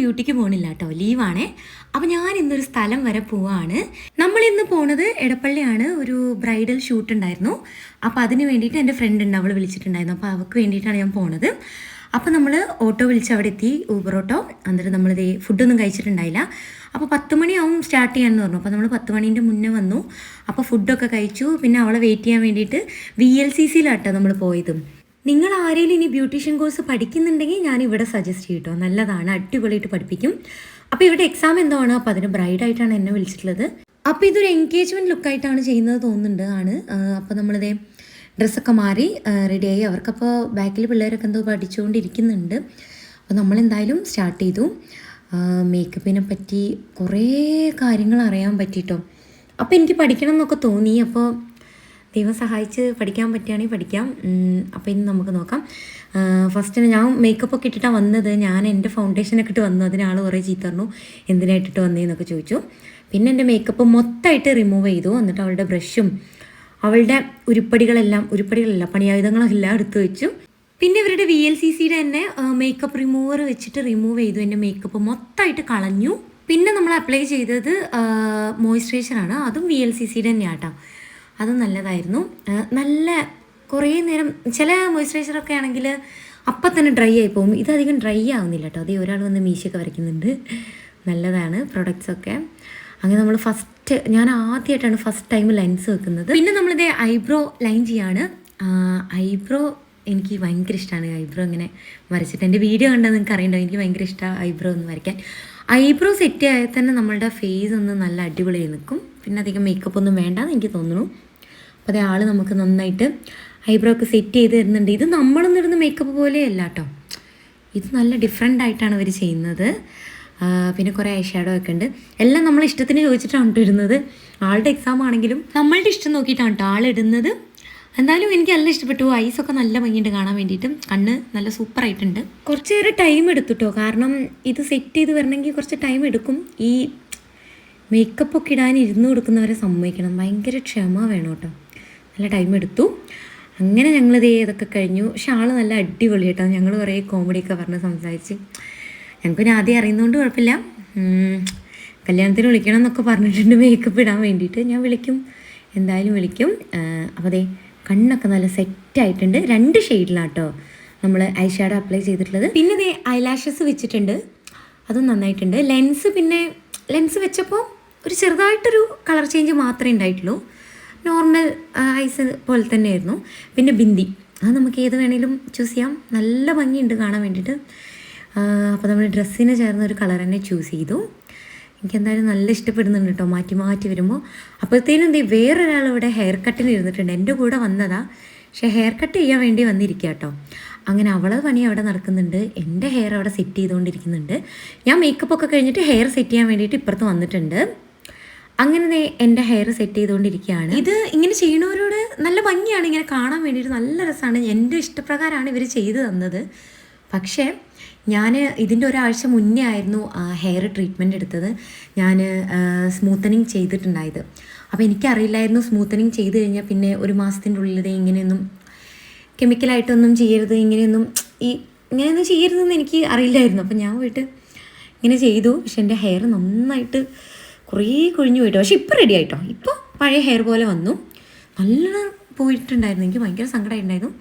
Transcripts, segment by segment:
ഡ്യൂട്ടിക്ക് പോണില്ല കേട്ടോ ലീവാണേ അപ്പോൾ ഞാൻ ഇന്നൊരു സ്ഥലം വരെ പോവാണ്. നമ്മൾ ഇന്ന് പോണത് എടപ്പള്ളിയാണ്. ഒരു ബ്രൈഡൽ ഷൂട്ട് ഉണ്ടായിരുന്നു. അപ്പോൾ അതിന് വേണ്ടിയിട്ട് എന്റെ ഫ്രണ്ട് ഉണ്ട്. അവൾ വിളിച്ചിട്ടുണ്ടായിരുന്നു. അപ്പോൾ അവൾക്ക് വേണ്ടിയിട്ടാണ് ഞാൻ പോണത്. അപ്പോൾ നമ്മൾ ഓട്ടോ വിളിച്ച് അവിടെ എത്തി. Uber auto. എന്നിട്ട് നമ്മളിത് ഫുഡൊന്നും കഴിച്ചിട്ടുണ്ടായില്ല. അപ്പോൾ പത്ത് മണിയാവും സ്റ്റാർട്ട് ചെയ്യാമെന്ന് പറഞ്ഞു. അപ്പോൾ നമ്മൾ പത്ത് മണീന്റെ മുന്നേ വന്നു. അപ്പോൾ ഫുഡൊക്കെ കഴിച്ചു. പിന്നെ അവളെ വെയിറ്റ് ചെയ്യാൻ വേണ്ടിയിട്ട് വി എൽ സി സിയിലാട്ടോ നമ്മൾ പോയത്. നിങ്ങൾ ആരെങ്കിലും ഇനി ബ്യൂട്ടീഷ്യൻ കോഴ്സ് പഠിക്കുന്നുണ്ടെങ്കിൽ ഞാൻ ഇവിടെ സജസ്റ്റ് ചെയ്യും കേട്ടോ നല്ലതാണ് അടിപൊളിയായിട്ട് പഠിപ്പിക്കും. അപ്പോൾ ഇവിടെ എക്സാം എന്താണ്? അപ്പോൾ അതിന് ബ്രൈഡായിട്ടാണ് എന്നെ വിളിച്ചിട്ടുള്ളത്. അപ്പോൾ ഇതൊരു എൻഗേജ്മെന്റ് ലുക്കായിട്ടാണ് ചെയ്യുന്നത് തോന്നുന്നുണ്ട് ആണ്. അപ്പോൾ നമ്മളിതേ ഡ്രസ്സൊക്കെ മാറി റെഡിയായി അവർക്കപ്പോൾ ബാക്കിൽ പിള്ളേരൊക്കെ എന്തോ പഠിച്ചുകൊണ്ടിരിക്കുന്നുണ്ട്. അപ്പോൾ നമ്മളെന്തായാലും സ്റ്റാർട്ട് ചെയ്തു. മേക്കപ്പിനെ പറ്റി കുറേ കാര്യങ്ങൾ അറിയാൻ പറ്റിയിട്ടോ അപ്പോൾ എനിക്ക് പഠിക്കണം എന്നൊക്കെ തോന്നി. അപ്പോൾ ദൈവം സഹായിച്ച് പഠിക്കാൻ പറ്റുകയാണെങ്കിൽ പഠിക്കാം. അപ്പോൾ ഇന്ന് നമുക്ക് നോക്കാം. ഫസ്റ്റ് ഞാൻ മേക്കപ്പ് ഒക്കെ ഇട്ടിട്ടാണ് വന്നത്. ഞാൻ എന്റെ ഫൗണ്ടേഷനൊക്കെ ഇട്ട് വന്നു. അതിനാൾ കുറേ ചീത്ത പറഞ്ഞു. എന്തിനാ ഇട്ടിട്ട് വന്നതെന്നൊക്കെ ചോദിച്ചു. പിന്നെ എന്റെ മേക്കപ്പ് മൊത്തമായിട്ട് റിമൂവ് ചെയ്തു. എന്നിട്ട് അവളുടെ ബ്രഷും അവളുടെ ഉരുപ്പടികളെല്ലാം ഉരുപ്പടികളല്ല പണിയായുധങ്ങളെല്ലാം എടുത്തു വെച്ചു. പിന്നെ ഇവരുടെ വി എൽ സി സിയുടെ തന്നെ മേക്കപ്പ് റിമൂവർ വെച്ചിട്ട് റിമൂവ് ചെയ്തു. എന്റെ മേക്കപ്പ് മൊത്തമായിട്ട് കളഞ്ഞു. പിന്നെ നമ്മൾ അപ്ലൈ ചെയ്തത് മോയ്സ്ചറൈസറാണ് അതും വി എൽ സി സിയുടെ തന്നെയാണ് കേട്ടോ. അത് നല്ലതായിരുന്നു. നല്ല കുറേ നേരം ചില മോയ്സ്ചറൈസറൊക്കെ ആണെങ്കിൽ അപ്പം തന്നെ ഡ്രൈ ആയി പോകും. ഇതധികം ഡ്രൈ ആവുന്നില്ല കേട്ടോ. അതേ ഒരാൾ വന്ന് മീശയൊക്കെ വരയ്ക്കുന്നുണ്ട്. നല്ലതാണ് പ്രൊഡക്ട്സൊക്കെ അങ്ങനെ നമ്മൾ ഫസ്റ്റ് ഞാൻ ആദ്യമായിട്ടാണ് ഫസ്റ്റ് ടൈം ലെൻസ് വെക്കുന്നത്. പിന്നെ നമ്മളിത് ഐബ്രോ ലൈൻ ചെയ്യാണ്. ഐബ്രോ എനിക്ക് ഭയങ്കര ഇഷ്ടമാണ് ഐബ്രോ ഇങ്ങനെ വരച്ചിട്ട്. എന്റെ വീഡിയോ കണ്ടാൽ നിങ്ങൾക്ക് അറിയണ്ടോ? എനിക്ക് ഭയങ്കര ഇഷ്ടമാണ് ഐബ്രോ ഒന്ന് വരയ്ക്കാൻ. ഐബ്രോ സെറ്റ് ആയാൽ തന്നെ നമ്മളുടെ ഫേസ് ഒന്ന് നല്ല അടിപൊളിയായി നിൽക്കും. പിന്നെ അധികം മേക്കപ്പ് ഒന്നും വേണ്ടെന്ന് എനിക്ക് തോന്നുന്നു. അപ്പോൾ അതേ ആൾ നമുക്ക് നന്നായിട്ട് ഐബ്രോ ഒക്കെ സെറ്റ് ചെയ്ത് തരുന്നുണ്ട്. ഇത് നമ്മളൊന്നും മേക്കപ്പ് പോലെയല്ല കേട്ടോ ഇത് നല്ല ഡിഫറെന്റ് ആയിട്ടാണ് അവർ ചെയ്യുന്നത്. പിന്നെ കുറേ ഐ ഷാഡോ ഒക്കെ ഉണ്ട്. എല്ലാം നമ്മൾ ഇഷ്ടത്തിന് ചോദിച്ചിട്ടാണ് കേട്ടോ ഇടുന്നത്. ആളുടെ എക്സാം ആണെങ്കിലും നമ്മളുടെ ഇഷ്ടം നോക്കിയിട്ടാണ് കേട്ടോ ആളിടുന്നത് എന്തായാലും എനിക്ക് നല്ല ഇഷ്ടപ്പെട്ടു. ഐസൊക്കെ നല്ല ഭംഗിയുണ്ട് കാണാൻ വേണ്ടിയിട്ട്. കണ്ണ് നല്ല സൂപ്പർ ആയിട്ടുണ്ട്. കുറച്ച് നേരം ടൈം എടുത്തുട്ടോ കാരണം ഇത് സെറ്റ് ചെയ്ത് വരണമെങ്കിൽ കുറച്ച് ടൈം എടുക്കും. ഈ മേക്കപ്പ് ഒക്കെ ഇടാൻ ഇരുന്ന് കൊടുക്കുന്നവരെ സമ്മതിക്കണം. ഭയങ്കര ക്ഷമ വേണം കേട്ടോ നല്ല ടൈം എടുത്തു. അങ്ങനെ ഞങ്ങളിത് ഇതൊക്കെ കഴിഞ്ഞു. പക്ഷെ ആൾ നല്ല അടിപൊളി കേട്ടോ. ഞങ്ങൾ കുറേ കോമഡിയൊക്കെ പറഞ്ഞ് സംസാരിച്ച്. ഞങ്ങൾക്ക് പിന്നെ ആദ്യം അറിയുന്നതുകൊണ്ട് കുഴപ്പമില്ല. കല്യാണത്തിന് വിളിക്കണം എന്നൊക്കെ പറഞ്ഞിട്ടുണ്ട് മേക്കപ്പ് ഇടാൻ വേണ്ടിയിട്ട്. ഞാൻ വിളിക്കും. എന്തായാലും വിളിക്കും. അപ്പോൾ അതെ കണ്ണൊക്കെ നല്ല സെറ്റ് ആയിട്ടുണ്ട്. രണ്ട് ഷെയ്ഡിലാട്ടോ നമ്മൾ ഐ ഷാഡോ അപ്ലൈ ചെയ്തിട്ടുള്ളത്. പിന്നെ ഇതേ ഐലാഷസ് വെച്ചിട്ടുണ്ട്. അതും നന്നായിട്ടുണ്ട്. ലെൻസ് പിന്നെ ലെൻസ് വെച്ചപ്പോൾ ഒരു ചെറുതായിട്ടൊരു കളർ ചേഞ്ച് മാത്രമേ ഉണ്ടായിട്ടുള്ളൂ. നോർമൽ ഐസ് പോലെ തന്നെയായിരുന്നു. പിന്നെ ബിന്ദി. അത് നമുക്ക് ഏത് വേണേലും ചൂസ് ചെയ്യാം. നല്ല ഭംഗിയുണ്ട് കാണാൻ വേണ്ടിയിട്ട്. അപ്പോൾ നമ്മൾ ഡ്രസ്സിന് ചേർന്ന ഒരു കളർ തന്നെ ചൂസ് ചെയ്തു. എനിക്കെന്തായാലും നല്ല ഇഷ്ടപ്പെടുന്നുണ്ട് കേട്ടോ മാറ്റി മാറ്റി വരുമ്പോൾ അപ്പോഴത്തേനും എന്തേ വേറൊരാൾ ഇവിടെ ഹെയർ കട്ടിന് ഇരുന്നിട്ടുണ്ട്. എന്റെ കൂടെ വന്നതാ. പക്ഷേ ഹെയർ കട്ട് ചെയ്യാൻ വേണ്ടി വന്നിരിക്കുക കേട്ടോ അങ്ങനെ അവളെ പണി അവിടെ നടക്കുന്നുണ്ട്. എന്റെ ഹെയർ അവിടെ സെറ്റ് ചെയ്തുകൊണ്ടിരിക്കുന്നുണ്ട്. ഞാൻ മേക്കപ്പ് ഒക്കെ കഴിഞ്ഞിട്ട് ഹെയർ സെറ്റ് ചെയ്യാൻ വേണ്ടിയിട്ട് ഇപ്പുറത്ത് വന്നിട്ടുണ്ട്. അങ്ങനെ എന്റെ ഹെയർ സെറ്റ് ചെയ്തുകൊണ്ടിരിക്കുകയാണ്. ഇത് ഇങ്ങനെ ചെയ്യണവരോട് നല്ല ഭംഗിയാണ്. ഇങ്ങനെ കാണാൻ വേണ്ടിയിട്ട് നല്ല രസമാണ്. എന്റെ ഇഷ്ടപ്രകാരമാണ് ഇവർ ചെയ്തു തന്നത്. പക്ഷേ ഞാൻ ഇതിന്റെ ഒരാഴ്ച മുന്നേ ആയിരുന്നു ഹെയർ ട്രീറ്റ്മെന്റ് എടുത്തത്. ഞാൻ സ്മൂത്തനിങ് ചെയ്തിട്ടുണ്ടായത്. അപ്പോൾ എനിക്കറിയില്ലായിരുന്നു സ്മൂത്തനിങ് ചെയ്ത് കഴിഞ്ഞാൽ പിന്നെ ഒരു മാസത്തിന്റെ ഉള്ളിൽ ഇങ്ങനെയൊന്നും കെമിക്കലായിട്ടൊന്നും ചെയ്യരുത് ഇങ്ങനെയൊന്നും ഈ ഇങ്ങനെയൊന്നും ചെയ്യരുതെന്ന് എനിക്ക് അറിയില്ലായിരുന്നു. അപ്പം ഞാൻ പോയിട്ട് ഇങ്ങനെ ചെയ്തു. പക്ഷെ എന്റെ ഹെയർ നന്നായിട്ട് കുറേ കൊഴിഞ്ഞു പോയിട്ട്. പക്ഷെ ഇപ്പോൾ റെഡി ആയിട്ടോ. ഇപ്പോൾ പഴയ ഹെയർ പോലെ വന്നു. നല്ലോണം പോയിട്ടുണ്ടായിരുന്നു. എനിക്ക് ഭയങ്കര സങ്കടമായിട്ടുണ്ടായിരുന്നു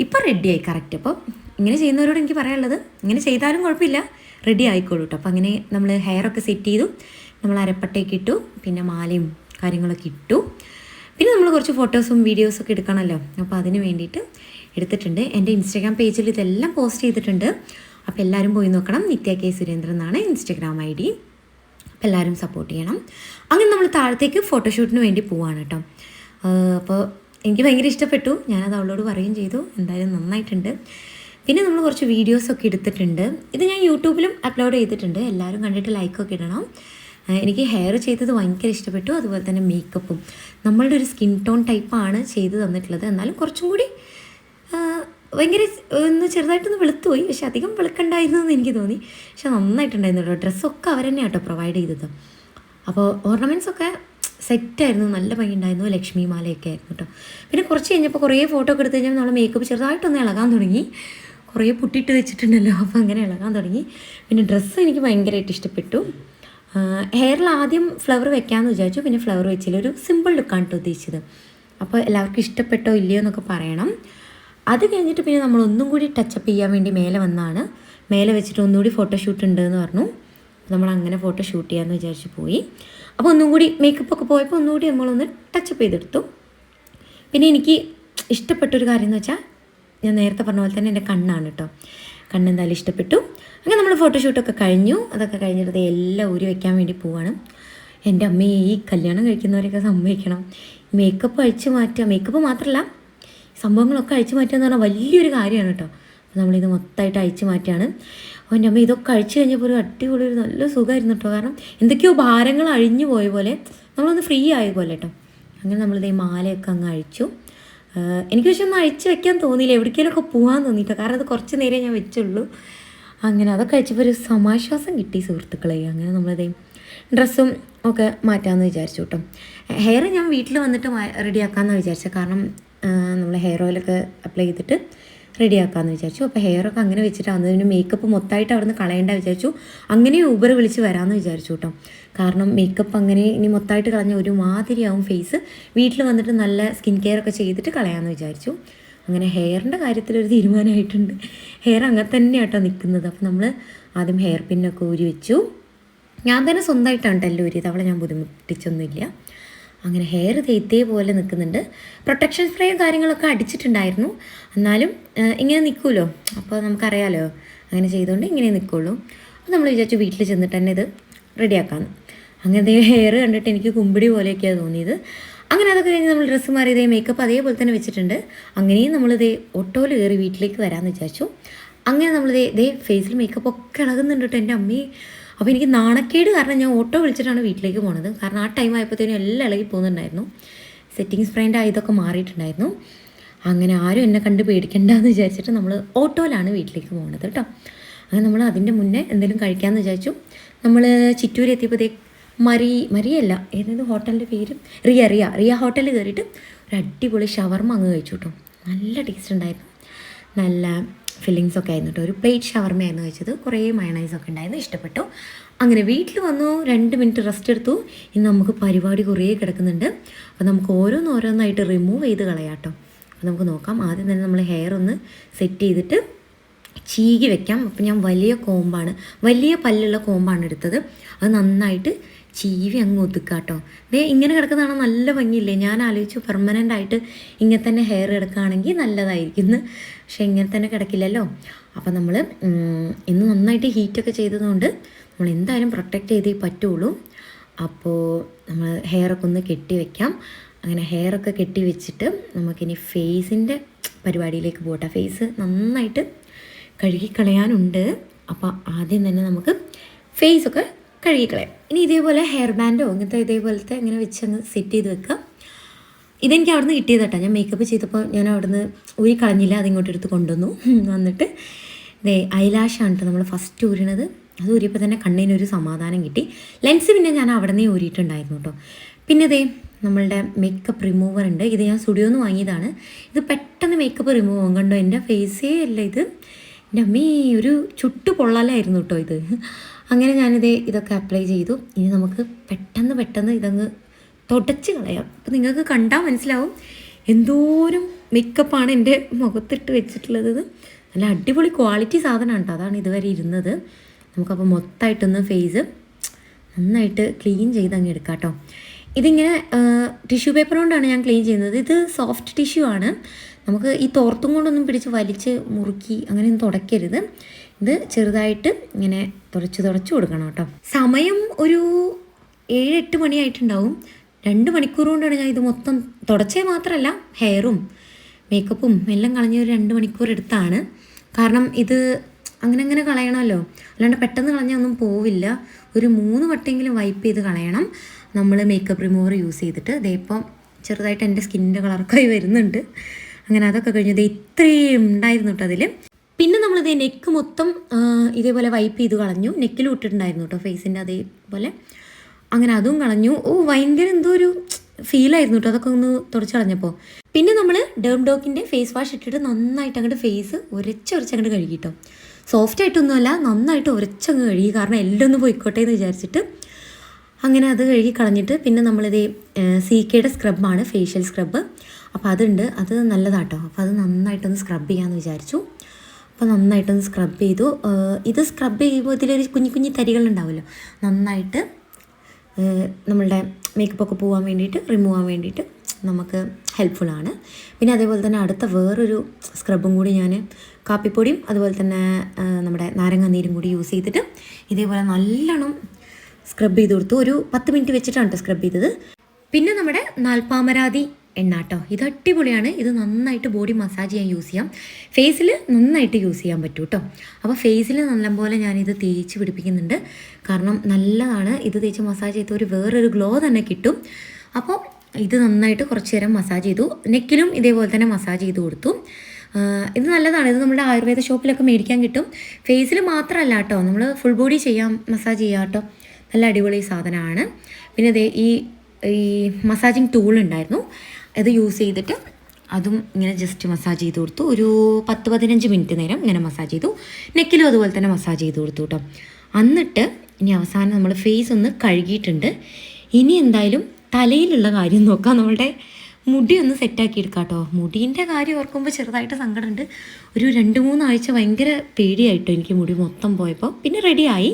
റെഡി റെഡിയായി കറക്റ്റ് അപ്പോൾ ഇങ്ങനെ ചെയ്യുന്നവരോട് എനിക്ക് പറയാനുള്ളത് ഇങ്ങനെ ചെയ്താലും കുഴപ്പമില്ല. റെഡി ആയിക്കോളൂ കേട്ടോ അപ്പോൾ അങ്ങനെ നമ്മൾ ഹെയറൊക്കെ സെറ്റ് ചെയ്തു. നമ്മൾ അരപ്പട്ടയൊക്കെ ഇട്ടു. പിന്നെ മാലയും കാര്യങ്ങളൊക്കെ ഇട്ടു. പിന്നെ നമ്മൾ കുറച്ച് ഫോട്ടോസും വീഡിയോസും ഒക്കെ എടുക്കണമല്ലോ. അപ്പോൾ അതിന് വേണ്ടിയിട്ട് എടുത്തിട്ടുണ്ട്. എന്റെ ഇൻസ്റ്റാഗ്രാം പേജിൽ ഇതെല്ലാം പോസ്റ്റ് ചെയ്തിട്ടുണ്ട്. അപ്പോൾ എല്ലാവരും പോയി നോക്കണം. നിത്യ കെ സുരേന്ദ്രൻ എന്നാണ് ഇൻസ്റ്റാഗ്രാം ഐ ഡി. എല്ലാവരും സപ്പോർട്ട് ചെയ്യണം. അങ്ങനെ നമ്മൾ താഴത്തേക്ക് ഫോട്ടോഷൂട്ടിന് വേണ്ടി പോവാണ് കേട്ടോ. അപ്പോൾ എനിക്ക് ഭയങ്കര ഇഷ്ടപ്പെട്ടു. ഞാനത് അവളോട് പറയുകയും ചെയ്തു. എന്തായാലും നന്നായിട്ടുണ്ട്. പിന്നെ നമ്മൾ കുറച്ച് വീഡിയോസൊക്കെ എടുത്തിട്ടുണ്ട്. ഇത് ഞാൻ യൂട്യൂബിലും അപ്ലോഡ് ചെയ്തിട്ടുണ്ട്. എല്ലാവരും കണ്ടിട്ട് ലൈക്കൊക്കെ ഇടണം. എനിക്ക് ഹെയർ ചെയ്തത് ഭയങ്കര ഇഷ്ടപ്പെട്ടു. അതുപോലെ തന്നെ മേക്കപ്പും നമ്മളുടെ ഒരു സ്കിൻ ടോൺ ടൈപ്പാണ് ചെയ്ത് തന്നിട്ടുള്ളത്. എന്നാലും കുറച്ചും കൂടി ഭയങ്കര ഒന്ന് ചെറുതായിട്ടൊന്ന് വെളുത്തുപോയി. പക്ഷെ അധികം വെളുക്കണ്ടായിരുന്നു എന്ന് എനിക്ക് തോന്നി. പക്ഷെ നന്നായിട്ടുണ്ടായിരുന്നു കേട്ടോ. ഡ്രസ്സൊക്കെ അവർ തന്നെയാണ് കേട്ടോ പ്രൊവൈഡ് ചെയ്തത്. അപ്പോൾ ഓർണമെന്റ്സ് ഒക്കെ സെറ്റായിരുന്നു. നല്ല ഭംഗിയുണ്ടായിരുന്നു. ലക്ഷ്മി മാലയൊക്കെ ആയിരുന്നു കേട്ടോ. പിന്നെ കുറച്ച് കഴിഞ്ഞപ്പോൾ കുറേ ഫോട്ടോ ഒക്കെ എടുത്ത് കഴിഞ്ഞാൽ നമ്മൾ മേക്കപ്പ് ചെറുതായിട്ടൊന്ന് ഇളകാൻ തുടങ്ങി. കുറേ പുട്ടിട്ട് വെച്ചിട്ടുണ്ടല്ലോ. അപ്പോൾ അങ്ങനെ ഇളകാൻ തുടങ്ങി. പിന്നെ ഡ്രസ്സ് എനിക്ക് ഭയങ്കരമായിട്ട് ഇഷ്ടപ്പെട്ടു. ഹെയറിൽ ആദ്യം ഫ്ലവർ വെക്കാമെന്ന് വിചാരിച്ചു. പിന്നെ ഫ്ലവർ വെച്ചില്ല ഒരു സിമ്പിൾ ലുക്കാണ് കേട്ടോ ഉദ്ദേശിച്ചത്. അപ്പോൾ എല്ലാവർക്കും ഇഷ്ടപ്പെട്ടോ ഇല്ലയോ എന്നൊക്കെ പറയണം. അത് കഴിഞ്ഞിട്ട് പിന്നെ നമ്മൾ ഒന്നും കൂടി ടച്ചപ്പ് ചെയ്യാൻ വേണ്ടി മേലെ വന്നാണ്. മേലെ വെച്ചിട്ട് ഒന്നുകൂടി ഫോട്ടോഷൂട്ട് ഉണ്ട് എന്ന് പറഞ്ഞു. നമ്മൾ അങ്ങനെ ഫോട്ടോ ഷൂട്ട് ചെയ്യാമെന്ന് വിചാരിച്ച് പോയി. അപ്പോൾ ഒന്നും കൂടി മേക്കപ്പ് ഒക്കെ പോയപ്പോൾ ഒന്നുകൂടി നമ്മളൊന്ന് ടച്ചപ്പ് ചെയ്തെടുത്തു. പിന്നെ എനിക്ക് ഇഷ്ടപ്പെട്ടൊരു കാര്യം എന്ന് വെച്ചാൽ ഞാൻ നേരത്തെ പറഞ്ഞ പോലെ തന്നെ എന്റെ കണ്ണാണ് കേട്ടോ കണ്ണ് എന്തായാലും ഇഷ്ടപ്പെട്ടു. അങ്ങനെ നമ്മൾ ഫോട്ടോഷൂട്ടൊക്കെ കഴിഞ്ഞു. അതൊക്കെ കഴിഞ്ഞിട്ട് എല്ലാം ഊരി വയ്ക്കാൻ വേണ്ടി പോവാണ്. എന്റെ അമ്മയെ ഈ കല്യാണം കഴിക്കുന്നവരെയൊക്കെ സമ്മതിക്കണം. മേക്കപ്പ് അഴിച്ചു മാറ്റുക. മേക്കപ്പ് മാത്രമല്ല സംഭവങ്ങളൊക്കെ അഴിച്ചു മാറ്റുക എന്ന് പറഞ്ഞാൽ വലിയൊരു കാര്യമാണ് കേട്ടോ. അപ്പോൾ നമ്മളിത് മൊത്തമായിട്ട് അഴിച്ചു മാറ്റുകയാണ്. അപ്പോൾ എന്റെ അമ്മ ഇതൊക്കെ അഴിച്ചു കഴിഞ്ഞപ്പോൾ ഒരു അടിപൊളി ഒരു നല്ല സുഖമായിരുന്നു കേട്ടോ. കാരണം എന്തൊക്കെയോ ഭാരങ്ങൾ അഴിഞ്ഞു പോയ പോലെ നമ്മളൊന്ന് ഫ്രീ ആയ പോലെ കേട്ടോ. അങ്ങനെ നമ്മളിത് ഈ മാലയൊക്കെ അങ്ങ് അഴിച്ചു. എനിക്ക് പക്ഷെ ഒന്നും അഴിച്ചു വെക്കാൻ തോന്നിയില്ല. എവിടേക്കെങ്കിലുമൊക്കെ പോകാൻ തോന്നിയിട്ടോ. കാരണം അത് കുറച്ച് നേരമേ ഞാൻ വെച്ചുള്ളൂ. അങ്ങനെ അതൊക്കെ അഴിച്ചപ്പോൾ ഒരു സമാശ്വാസം കിട്ടി സുഹൃത്തുക്കളെ. അങ്ങനെ നമ്മളിതേ ഡ്രസ്സും ഒക്കെ മാറ്റാമെന്ന് വിചാരിച്ചു കേട്ടോ. ഹെയർ ഞാൻ വീട്ടിൽ വന്നിട്ട് റെഡിയാക്കാമെന്നാണ് വിചാരിച്ചത്. കാരണം നമ്മൾ ഹെയർ ഓയിലൊക്കെ അപ്ലൈ ചെയ്തിട്ട് റെഡി ആക്കാമെന്ന് വിചാരിച്ചു. അപ്പോൾ ഹെയറൊക്കെ അങ്ങനെ വെച്ചിട്ടാണ്. അതിന് മേക്കപ്പ് മൊത്തമായിട്ട് അവിടെ നിന്ന് കളയേണ്ട വിചാരിച്ചു. അങ്ങനെ ഊബർ വിളിച്ച് വരാമെന്ന് വിചാരിച്ചു കേട്ടോ കാരണം മേക്കപ്പ് അങ്ങനെ ഇനി മൊത്തമായിട്ട് കളഞ്ഞ ഒരു മാതിരിയാവും ഫേസ് വീട്ടിൽ വന്നിട്ട് നല്ല സ്കിൻ കെയർ ഒക്കെ ചെയ്തിട്ട് കളയാമെന്ന് വിചാരിച്ചു. അങ്ങനെ ഹെയറിന്റെ കാര്യത്തിലൊരു തീരുമാനമായിട്ടുണ്ട്. ഹെയർ അങ്ങനെ തന്നെയാട്ടോ നിൽക്കുന്നത് അപ്പോൾ നമ്മൾ ആദ്യം ഹെയർ പിന്നൊക്കെ ഊരി വെച്ചു. ഞാൻ തന്നെ സ്വന്തമായിട്ടാണ് ടെല്ല് ഊരിയത്. അവളെ ഞാൻ ബുദ്ധിമുട്ടിച്ചൊന്നുമില്ല. അങ്ങനെ ഹെയർ ഇതേപോലെ നിൽക്കുന്നുണ്ട്. പ്രൊട്ടക്ഷൻ സ്പ്രേയും കാര്യങ്ങളൊക്കെ അടിച്ചിട്ടുണ്ടായിരുന്നു. എന്നാലും ഇങ്ങനെ നിൽക്കുമല്ലോ അപ്പോൾ നമുക്കറിയാലോ അങ്ങനെ ചെയ്തുകൊണ്ട് ഇങ്ങനെ നിൽക്കുള്ളൂ. അപ്പോൾ നമ്മൾ വിചാരിച്ചു വീട്ടിൽ ചെന്നിട്ട് തന്നെ ഇത് റെഡിയാക്കാമെന്ന്. അങ്ങനത്തെ ഹെയർ കണ്ടിട്ട് എനിക്ക് കുമ്പിടി പോലെയൊക്കെയാണ് തോന്നിയത്. അങ്ങനെ അതൊക്കെ കഴിഞ്ഞ് നമ്മൾ ഡ്രസ്സ് മാറി ഇതേ മേക്കപ്പ് അതേപോലെ തന്നെ വെച്ചിട്ടുണ്ട്. അങ്ങനെയും നമ്മളിതേ ഓട്ടോയിൽ കയറി വീട്ടിലേക്ക് വരാമെന്ന് വിചാരിച്ചു. അങ്ങനെ നമ്മളിതേ ഇതേ ഫേസിൽ മേക്കപ്പ് ഒക്കെ ഇളകുന്നുണ്ട് കേട്ടോ എന്റെ അമ്മയെ അപ്പോൾ എനിക്ക് നാണക്കേട് കാരണം ഞാൻ ഓട്ടോ വിളിച്ചിട്ടാണ് വീട്ടിലേക്ക് പോണത്. കാരണം ആ ടൈം ആയപ്പോഴത്തേനും എല്ലാം ഇളകി പോകുന്നുണ്ടായിരുന്നു. സെറ്റിങ്സ് ഫ്രണ്ട് ഇതൊക്കെ മാറിയിട്ടുണ്ടായിരുന്നു. അങ്ങനെ ആരും എന്നെ കണ്ട് പേടിക്കണ്ടെന്ന് വിചാരിച്ചിട്ട് നമ്മൾ ഓട്ടോയിലാണ് വീട്ടിലേക്ക് പോകുന്നത് കേട്ടോ അങ്ങനെ നമ്മൾ അതിന്റെ മുന്നേ എന്തെങ്കിലും കഴിക്കാമെന്ന് വിചാരിച്ചു. നമ്മൾ ചിറ്റൂർ എത്തിയപ്പോഴത്തേ മരി മരിയല്ല ഏതേത് ഹോട്ടലിന്റെ പേര്? റിയ റിയ റിയ ഹോട്ടലിൽ കയറിയിട്ട് ഒരു അടിപൊളി ഷവർമ അങ്ങ് കഴിച്ചു കേട്ടോ നല്ല ടേസ്റ്റ് ഉണ്ടായിരുന്നു. നല്ല ഫില്ലിങ്സ് ഒക്കെ ആയിരുന്നു കേട്ടോ ഒരു പ്ലേറ്റ് ഷവർമയായിരുന്നു കഴിച്ചത്. കുറേ മയണൈസ് ഒക്കെ ഉണ്ടായിരുന്നു. ഇഷ്ടപ്പെട്ടു. അങ്ങനെ വീട്ടിൽ വന്നു. രണ്ട് മിനിറ്റ് റെസ്റ്റ് എടുത്തു. ഇന്ന് നമുക്ക് പരിപാടി കുറേ കിടക്കുന്നുണ്ട്. അപ്പോൾ നമുക്ക് ഓരോന്നോരോന്നായിട്ട് റിമൂവ് ചെയ്ത് കളയാട്ടോ അപ്പോൾ നമുക്ക് നോക്കാം. ആദ്യം തന്നെ നമ്മൾ ഹെയർ ഒന്ന് സെറ്റ് ചെയ്തിട്ട് ചീകി വെക്കാം. അപ്പം ഞാൻ വലിയ കോമ്പാണ്. വലിയ പല്ലുള്ള കോമ്പാണ് എടുത്തത്. അത് നന്നായിട്ട് ചീവി അങ്ങ് ഒതുക്കുക കേട്ടോ ദേ ഇങ്ങനെ കിടക്കുന്നതാണ് നല്ല ഭംഗിയില്ലേ? ഞാൻ ആലോചിച്ചു പെർമനന്റ് ആയിട്ട് ഇങ്ങനെ തന്നെ ഹെയർ എടുക്കുകയാണെങ്കിൽ നല്ലതായിരിക്കും പക്ഷെ ഇങ്ങനെ തന്നെ കിടക്കില്ലല്ലോ. അപ്പം നമ്മൾ ഇന്ന് നന്നായിട്ട് ഹീറ്റൊക്കെ ചെയ്തതുകൊണ്ട് നമ്മൾ എന്തായാലും പ്രൊട്ടക്റ്റ് ചെയ്തേ പറ്റുള്ളൂ. അപ്പോൾ നമ്മൾ ഹെയറൊക്കെ ഒന്ന് കെട്ടി വെക്കാം. അങ്ങനെ ഹെയറൊക്കെ കെട്ടി വെച്ചിട്ട് നമുക്കിനി ഫേസിന്റെ പരിപാടിയിലേക്ക് പോകട്ടെ ഫേസ് നന്നായിട്ട് കഴുകിക്കളയാനുണ്ട്. അപ്പോൾ ആദ്യം തന്നെ നമുക്ക് ഫേസൊക്കെ കഴുകിക്കളയാം. ഇനി ഇതേപോലെ ഹെയർ ബാൻഡോ അങ്ങനത്തെ ഇതേപോലത്തെ ഇങ്ങനെ വെച്ചങ്ങ് സെറ്റ് ചെയ്ത് വെക്കാം ഇതെനിക്ക് അവിടുന്ന് കിട്ടിയത് കേട്ടോ ഞാൻ മേക്കപ്പ് ചെയ്തപ്പോൾ ഞാൻ അവിടുന്ന് ഊരി കളഞ്ഞില്ല അതിങ്ങോട്ട് എടുത്ത് കൊണ്ടുവന്നു. വന്നിട്ട് ദേ ഐലാഷാണ് കേട്ടോ നമ്മൾ ഫസ്റ്റ് ഊരിണത്. അത് ഊരിയപ്പോൾ തന്നെ കണ്ണിനൊരു സമാധാനം കിട്ടി. ലെൻസ് പിന്നെ ഞാൻ അവിടെ നിന്നേ ഊരിയിട്ടുണ്ടായിരുന്നു കേട്ടോ പിന്നെ ഇതേ നമ്മളുടെ മേക്കപ്പ് റിമൂവർ ഉണ്ട്. ഇത് ഞാൻ സ്റ്റുഡിയോന്ന് നിന്ന് വാങ്ങിയതാണ്. ഇത് പെട്ടെന്ന് മേക്കപ്പ് റിമൂവ് ആകും കണ്ടോ? എന്റെ ഫേസേ അല്ല ഇത്? എന്റെ അമ്മീ ഒരു ചുട്ടു പൊള്ളലായിരുന്നു കേട്ടോ ഇത്. അങ്ങനെ ഞാനിത് ഇതൊക്കെ അപ്ലൈ ചെയ്തു. ഇനി നമുക്ക് പെട്ടെന്ന് പെട്ടെന്ന് ഇതങ്ങ് തുടച്ച് കളയാം. അപ്പം നിങ്ങൾക്ക് കണ്ടാൽ മനസ്സിലാവും എന്തോരം മേക്കപ്പാണ് എന്റെ മുഖത്തിട്ട് വെച്ചിട്ടുള്ളത് നല്ല അടിപൊളി ക്വാളിറ്റി സാധനമാണ് കേട്ടോ അതാണ് ഇതുവരെ ഇരുന്നത്. നമുക്കപ്പോൾ മൊത്തമായിട്ടൊന്ന് ഫേസ് നന്നായിട്ട് ക്ലീൻ ചെയ്ത് അങ്ങ് എടുക്കാം കേട്ടോ ഇതിങ്ങനെ ടിഷ്യൂ പേപ്പർ കൊണ്ടാണ് ഞാൻ ക്ലീൻ ചെയ്യുന്നത്. ഇത് സോഫ്റ്റ് ടിഷ്യൂ ആണ്. നമുക്ക് ഈ തോർത്തും കൊണ്ടൊന്നും പിടിച്ച് വലിച്ച് മുറുക്കി അങ്ങനെയൊന്നും തുടയ്ക്കരുത് ഇത് ചെറുതായിട്ട് ഇങ്ങനെ തുടച്ച് തുടച്ച് കൊടുക്കണം കേട്ടോ. സമയം ഒരു ഏഴ് എട്ട് മണിയായിട്ടുണ്ടാവും. രണ്ട് മണിക്കൂർ കൊണ്ടാണ് ഞാൻ ഇത് മൊത്തം തുടച്ചേ മാത്രമല്ല ഹെയറും മേക്കപ്പും എല്ലാം കളഞ്ഞ ഒരു രണ്ട് മണിക്കൂർ എടുത്താണ്. കാരണം ഇത് അങ്ങനെ അങ്ങനെ കളയണമല്ലോ. അല്ലാണ്ട് പെട്ടെന്ന് കളഞ്ഞാൽ ഒന്നും പോവില്ല. ഒരു മൂന്ന് വട്ടെങ്കിലും വൈപ്പ് ചെയ്ത് കളയണം. നമ്മൾ മേക്കപ്പ് റിമൂവർ യൂസ് ചെയ്തിട്ട്. ദേ ഇപ്പം ചെറുതായിട്ട് എന്റെ സ്കിന്നിന്റെ കളറൊക്കെ ആയി വരുന്നുണ്ട്. അങ്ങനെ അതൊക്കെ കഴിഞ്ഞത് ഇത്രയും ഉണ്ടായിരുന്നു കേട്ടോ അതിൽ പിന്നെ നമ്മളിത് നെക്ക് മൊത്തം ഇതേപോലെ വൈപ്പ് ചെയ്ത് കളഞ്ഞു. നെക്കിലും ഇട്ടിട്ടുണ്ടായിരുന്നു കേട്ടോ ഫേസിന്റെ അതേപോലെ അങ്ങനെ അതും കളഞ്ഞു. ഓ ഭയങ്കര എന്തോ ഒരു ഫീലായിരുന്നു കേട്ടോ അതൊക്കെ ഒന്ന് തുടച്ച് കളഞ്ഞപ്പോൾ പിന്നെ നമ്മൾ ഡേം ഡോക്കിന്റെ ഫേസ് വാഷ് ഇട്ടിട്ട് നന്നായിട്ട് അങ്ങോട്ട് ഫേസ് ഉരച്ച ഉരച്ചൊരച്ച് അങ്ങോട്ട് കഴുകി കേട്ടോ സോഫ്റ്റ് ആയിട്ടൊന്നുമല്ല നന്നായിട്ട് ഉരച്ചങ്ങ് കഴുകി. കാരണം എല്ലാം ഒന്ന് പോയിക്കോട്ടെ എന്ന് വിചാരിച്ചിട്ട് അങ്ങനെ അത് കഴുകി കളഞ്ഞിട്ട് പിന്നെ നമ്മളിത് സി കെയുടെ സ്ക്രബാണ് ഫേഷ്യൽ സ്ക്രബ് അപ്പോൾ അതുണ്ട്. അത് നല്ലതാട്ടോ അപ്പോൾ അത് നന്നായിട്ടൊന്ന് സ്ക്രബ് ചെയ്യാമെന്ന് വിചാരിച്ചു. അപ്പോൾ നന്നായിട്ടൊന്ന് സ്ക്രബ് ചെയ്തു. ഇത് സ്ക്രബ് ചെയ്യുമ്പോൾ ഇതിലൊരു കുഞ്ഞു കുഞ്ഞു തരികളുണ്ടാവുമല്ലോ. നന്നായിട്ട് നമ്മളുടെ മേക്കപ്പൊക്കെ പോകാൻ വേണ്ടിയിട്ട് റിമൂവ് ആവാൻ വേണ്ടിയിട്ട് നമുക്ക് ഹെൽപ്ഫുള്ളാണ് പിന്നെ അതേപോലെ തന്നെ അടുത്ത വേറൊരു സ്ക്രബും കൂടി ഞാൻ കാപ്പിപ്പൊടിയും അതുപോലെ തന്നെ നമ്മുടെ നാരങ്ങ നീരും കൂടി യൂസ് ചെയ്തിട്ട് ഇതേപോലെ നല്ലോണം സ്ക്രബ് ചെയ്ത് കൊടുത്തു. ഒരു പത്ത് മിനിറ്റ് വെച്ചിട്ടാണ് കേട്ടോ സ്ക്രബ് ചെയ്തത്. പിന്നെ നമ്മുടെ നാൽപ്പാമരാതി എണ്ണ കേട്ടോ ഇത് അടിപൊളിയാണ്. ഇത് നന്നായിട്ട് ബോഡി മസാജ് ചെയ്യാൻ യൂസ് ചെയ്യാം. ഫേസിൽ നന്നായിട്ട് യൂസ് ചെയ്യാൻ പറ്റും കേട്ടോ അപ്പോൾ ഫേസിൽ നല്ലപോലെ ഞാനിത് തേച്ച് പിടിപ്പിക്കുന്നുണ്ട്. കാരണം നല്ലതാണ്. ഇത് തേച്ച് മസാജ് ചെയ്ത ഒരു വേറൊരു ഗ്ലോ തന്നെ കിട്ടും. അപ്പോൾ ഇത് നന്നായിട്ട് കുറച്ച് നേരം മസാജ് ചെയ്തു. നെക്കിലും ഇതേപോലെ തന്നെ മസാജ് ചെയ്ത് കൊടുത്തു. ഇത് നല്ലതാണ്. ഇത് നമ്മുടെ ആയുർവേദ ഷോപ്പിലൊക്കെ മേടിക്കാൻ കിട്ടും. ഫേസിൽ മാത്രമല്ല കേട്ടോ. നമ്മൾ ഫുൾ ബോഡി ചെയ്യാം മസാജ് ചെയ്യാം കേട്ടോ. നല്ല അടിപൊളി സാധനമാണ്. പിന്നെ ഈ ഈ മസാജിങ് ടൂൾ ഉണ്ടായിരുന്നു. അത് യൂസ് ചെയ്തിട്ട് അതും ഇങ്ങനെ ജസ്റ്റ് മസാജ് ചെയ്ത് കൊടുത്തു. ഒരു പത്ത് പതിനഞ്ച് മിനിറ്റ് നേരം ഇങ്ങനെ മസാജ് ചെയ്തു. നെക്കിലും അതുപോലെ തന്നെ മസാജ് ചെയ്ത് കൊടുത്തു കേട്ടോ എന്നിട്ട് ഇനി അവസാനം നമ്മൾ ഫേസ് ഒന്ന് കഴുകിയിട്ടുണ്ട്. ഇനി എന്തായാലും തലയിലുള്ള കാര്യം നോക്കാം. നമ്മളുടെ മുടി ഒന്ന് സെറ്റാക്കി എടുക്കാം കേട്ടോ മുടീന്റെ കാര്യം ഓർക്കുമ്പോൾ ചെറുതായിട്ട് സങ്കടമുണ്ട്. ഒരു രണ്ട് മൂന്നാഴ്ച ഭയങ്കര പേടിയായിട്ടോ എനിക്ക് മുടി മൊത്തം പോയപ്പോൾ പിന്നെ റെഡിയായി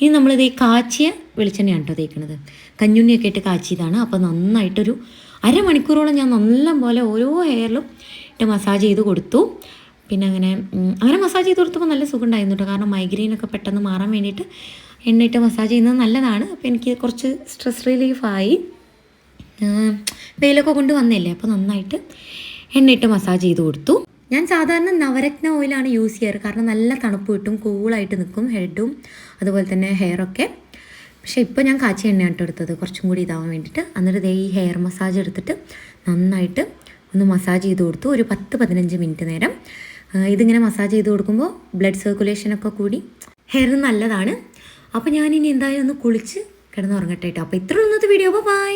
ഇനി നമ്മളിത് ഈ കാച്ചിയ വെളിച്ചെണ്ണയാണ് കേട്ടോ തേക്കുന്നത് കഞ്ഞുണ്ണിയൊക്കെ ഇട്ട് കാച്ചിയതാണ്. അപ്പോൾ നന്നായിട്ടൊരു അരമണിക്കൂറോളം ഞാൻ നല്ല പോലെ ഓരോ ഹെയറിലും ഇട്ട് മസാജ് ചെയ്ത് കൊടുത്തു. പിന്നെ അങ്ങനെ അങ്ങനെ മസാജ് ചെയ്ത് കൊടുത്തപ്പോൾ നല്ല സുഖമുണ്ടായിരുന്നു കേട്ടോ. കാരണം മൈഗ്രെയിനൊക്കെ പെട്ടെന്ന് മാറാൻ വേണ്ടിയിട്ട് എണ്ണയിട്ട് മസാജ് ചെയ്യുന്നത് നല്ലതാണ്. അപ്പോൾ എനിക്ക് കുറച്ച് സ്ട്രെസ് റിലീഫായി വെയിലൊക്കെ കൊണ്ട് വന്നില്ലേ അപ്പോൾ നന്നായിട്ട് എണ്ണയിട്ട് മസാജ് ചെയ്ത് കൊടുത്തു. ഞാൻ സാധാരണ നവരത്ന ഓയിലാണ് യൂസ് ചെയ്യാറ്. കാരണം നല്ല തണുപ്പ് കിട്ടും കൂളായിട്ട് നിൽക്കും ഹെഡും അതുപോലെ തന്നെ ഹെയറൊക്കെ പക്ഷേ ഇപ്പോൾ ഞാൻ കാച്ചി എണ്ണയാണ് കേട്ടോ എടുത്തത്. കുറച്ചും കൂടി ഇതാവാൻ വേണ്ടിയിട്ട്. എന്നിട്ട് ദേ ഈ ഹെയർ മസാജ് എടുത്തിട്ട് നന്നായിട്ട് ഒന്ന് മസാജ് ചെയ്ത് കൊടുത്തു. ഒരു പത്ത് പതിനഞ്ച് മിനിറ്റ് നേരം. ഇതിങ്ങനെ മസാജ് ചെയ്ത് കൊടുക്കുമ്പോൾ ബ്ലഡ് സർക്കുലേഷനൊക്കെ കൂടി ഹെയർ നല്ലതാണ്. അപ്പോൾ ഞാനിനി എന്തായാലും ഒന്ന് കുളിച്ച് കിടന്നുറങ്ങട്ടെ കേട്ടോ. അപ്പോൾ ഇത്ര ഇന്നത്തെ വീഡിയോ ബൈ